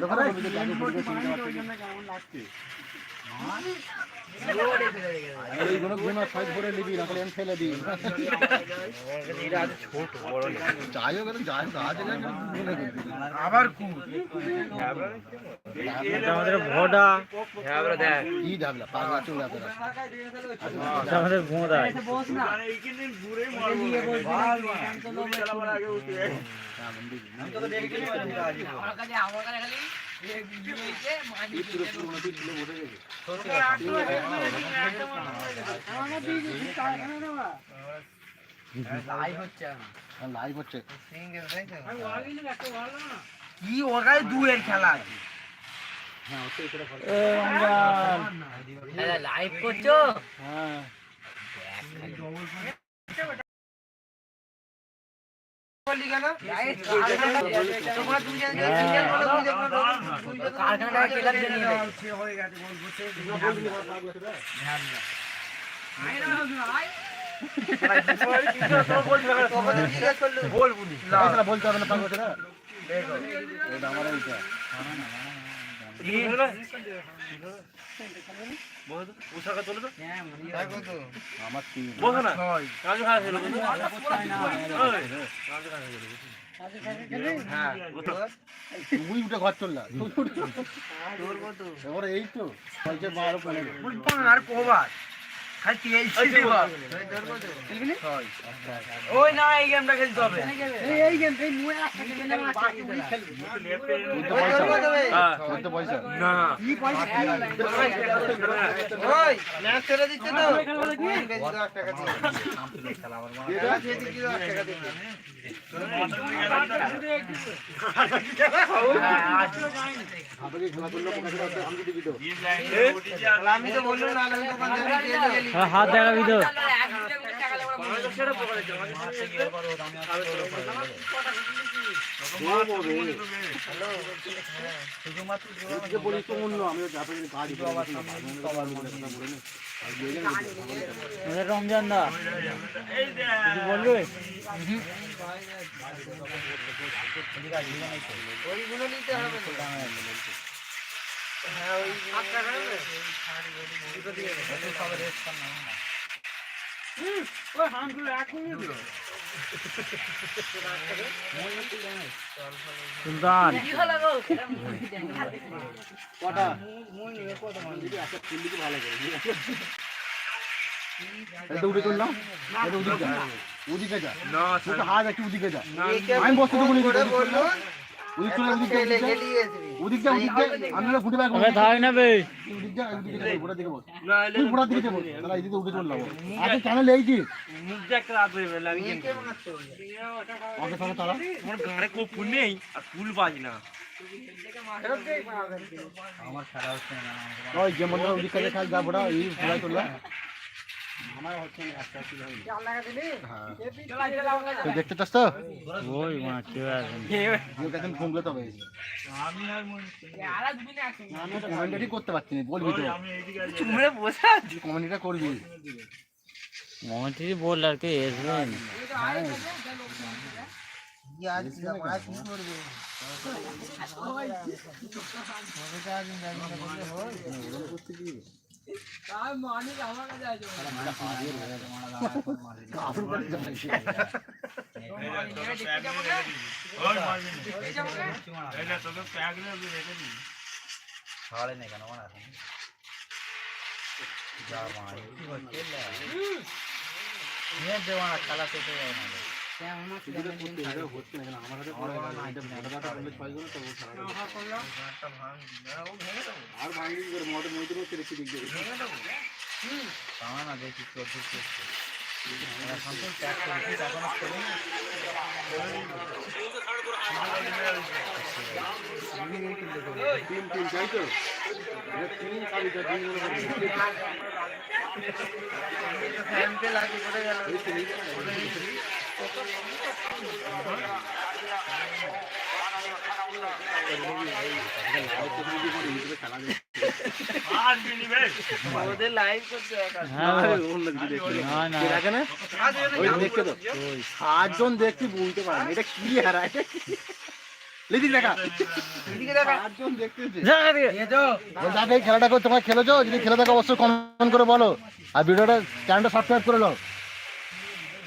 কত এইগুলো গুণ সাইজ করে নিবি না তাহলে আমি ফেলে দিই যাই হোক যাই হোক আজ এটা গুণে করবি আবার কুল। এটা আমাদের ভোডা। কি ঢাবলা পাগলা চলে যাবে এটা আমাদের ভোঁদাই লাইভ হচ্ছে কি আছে লাইভ করছ হ্যাঁ। তোমরা দুজন কারখানাটা কেলার জন্য বলবুনি এইখানে বলতে হবে না পাগলা এটা আমার এইটা তুই উঠে ঘর চললা এই তো পনেরো আর কবার ওই না? এই গেমটা খেলতে হবে। চোদ্দ পয়সা। না। আমি তো বললাম না আমি দোকান থেকে কিনে গেলি হাত দেখাবি তো এদিকে বলিস আমি তো যাতে গাড়ি আমাদের রমজান দা বলবে? ওইগুলো নিতে হবে। হ্যাঁ ওই সুলতান। কটা? উঠে না যা ওদিকে যা তোকে হাত একটু ওদিকে যা আমি বসতে না চলে যা, যা। গেলি যা ওদিক না ফুটে ওকে থাক না বে। যা যা দিকে দিকে যাব। তাহলে উঠে আগে চ্যানেল তাহলে তারা। ওই যে মনে ওদিক কাছে খাই যাব না এই ঘোড়া চললাম তুই দেখতে চাস তো? ওই মা কেউ আসেনি। ঘুমলে তবে কমেন্টই করতে পারছি না বলবি তো। কমেন্টটা করবি। মমতি বল আর কে আসবেন কি আজ আজ কি করবে? আর ভাঙি করে? মোটর মইতে বসে রেখে দিক দেবে? তিন তিন তাই তো তিন কালিটা তিন হ্যাঁ সাতজন দেখছি বুঝতে পারে না। এটা কি হারা এটা খেলাটা করে তোমরা খেলেছো যদি খেলে থাকো অবশ্যই কমেন্ট করে বলো। আর ভিডিওটা চ্যানেলটা সাবস্ক্রাইব করে নাও।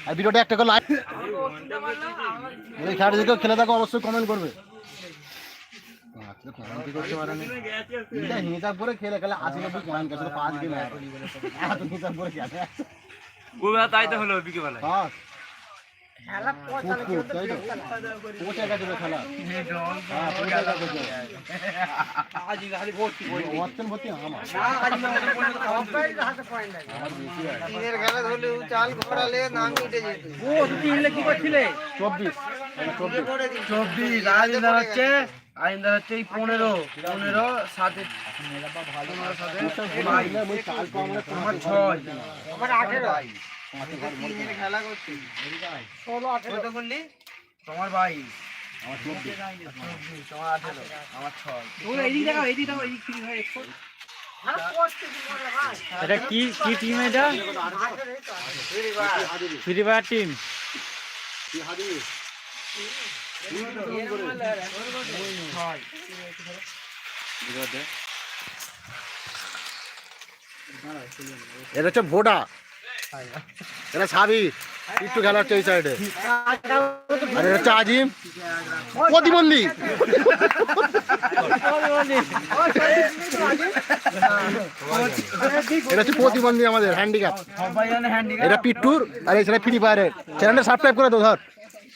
আর ভিডিওটা একটা করে লাইক এই যদি খেলে দেখো অবশ্যই কমেন্ট করবে। হিসাব করে খেলে খেলে আশি নব্বই গেছে পাঁচ করে খেলে তাই তো হলো বিকেবেলায় চব্বিশ। চব্বিশ। চব্বিশ হচ্ছে হচ্ছে এই পনেরো। পনেরো সাতে আমার ছয়। খেলা করছি কত করলি তোমার বাইশ আমার চব্বিশ। চব্বিশ তোমার। আঠেরো আমার ছয়। এটা কি কি টিম এটা? ফ্রি ফায়ার টিম এটা হচ্ছে ভোডা। এটা ছাবি একটু খেলা হচ্ছে এই সাইডে আর এটা হচ্ছে আজিম। প্রতিবন্ধী। এটা হচ্ছে প্রতিবন্ধী আমাদের হ্যান্ডিক্যাপ এটা পিট্টুর, আর এই ছেলে ফ্রি ফায়ারের চ্যানেলটা সাবস্ক্রাইব করে দাও, ধর।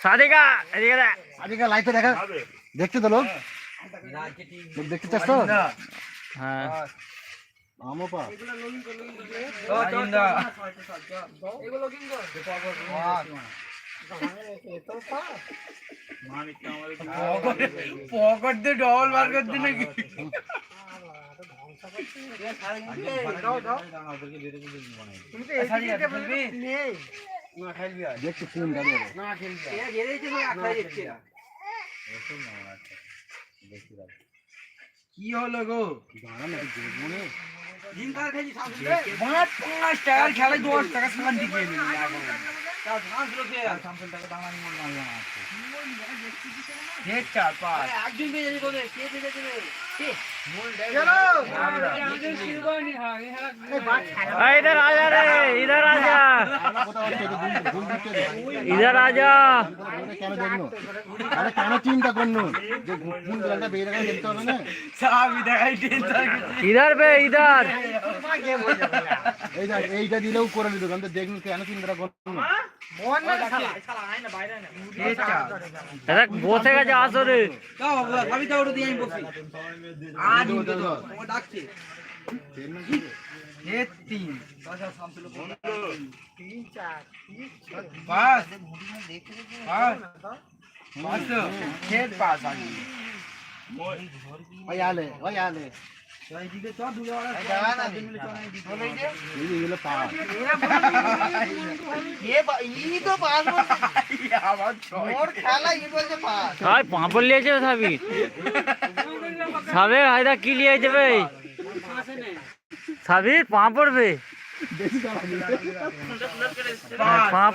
সাদিকা এদিকে দেখ। আজকে দেখা। দেখতে তো লোক। দেখতে চাস তো? হ্যাঁ। আমও পা পকেট দিয়ে ডবল বার দেখছি কি হলো গো দাঁড়া না দেখবো না পাঁচ পাঁচ টাকার খেলায় দশ টাকা সামান দিকে চার পাঁচ अरे इधर आ जा रे इधर आ जा কোথাও হচ্ছে তো গুল গুল দিতে দে इधर आ जा ওটা কেন দেখনো আরে কেন চিন্তা করনো যে গুল গালটা বেরিয়ে গেলে দেখতে হবে না ইধার বে ইধার। এইটা দিলেও করে নিত কিন্তু দেখুন কেন চিন্তা করুন বসে গেছে আসরে তিন চার পাঁচ। পাঁচ। পাঁচ। ওই আলে ওই আলে। এই যে এগুলো পাওয়া। হাই সাবি সাবে হায়দা কি লিয়ে যাবে সাবির পাঁপড় বে। দিলে পাঁপ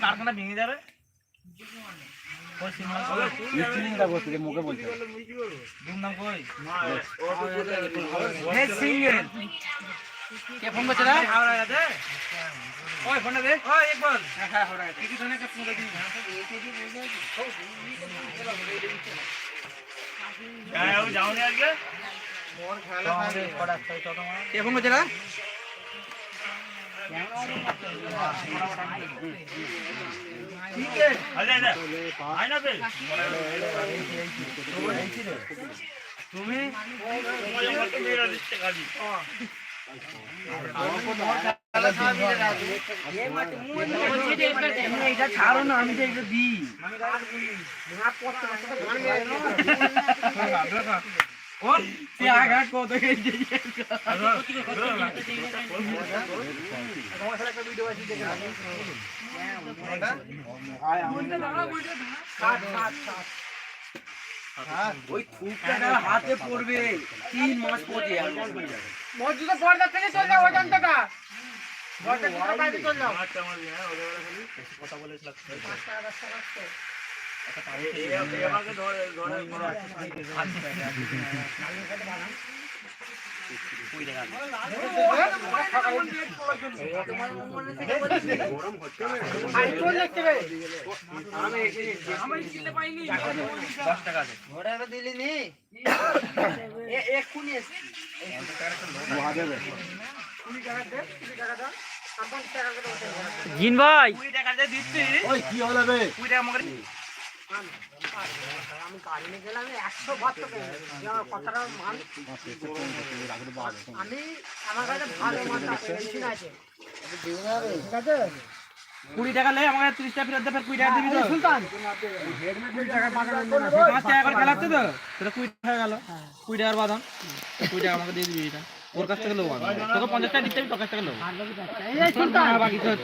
কারখানা ভেঙে যাবে। মুখে বলছে। কে ফোন করছে রে? ওই, ফোনটা দে। ওই, একবার। কিছু তো না, একটা ফোন করে দিবি। কে ফোন করছে রে? তুমি তুমি ছাড়ো না আমি তো এটা দিই কত ওই থুপটা হাতে পড়বে। তিন মাস পড়ে মসজিদের পর্দা থেকে চলে যাও ওই জানতাটা পর্দা থেকে। জিন ভাই। কুড়ি টাকা দিচ্ছি। ওই কি হলো বে? কুড়ি টাকা আমি গাড়ি নিয়ে গেলাম একশো বাহাত্তর আমার কথাটা মান আমি আমার কাছে ভালো মান আছে বেশি না আছে ঠিক আছে কুড়ি টাকা লে আমাকে ত্রিশ টাকা ফেরত ফের কুড়ি টাকা দিবি তো সুলতান পাঁচ টাকা করে খেলাচ্ছে তো সেটা কুড়ি টাকা গেল কুড়ি টাকার বাদাম কুড়ি টাকা আমাকে দিয়ে দিবি এটা ওর কাছ থেকে আমি তোকে পঞ্চাশ টাকা দিতে হবে তোর কাছ থেকে নেব বাকি তো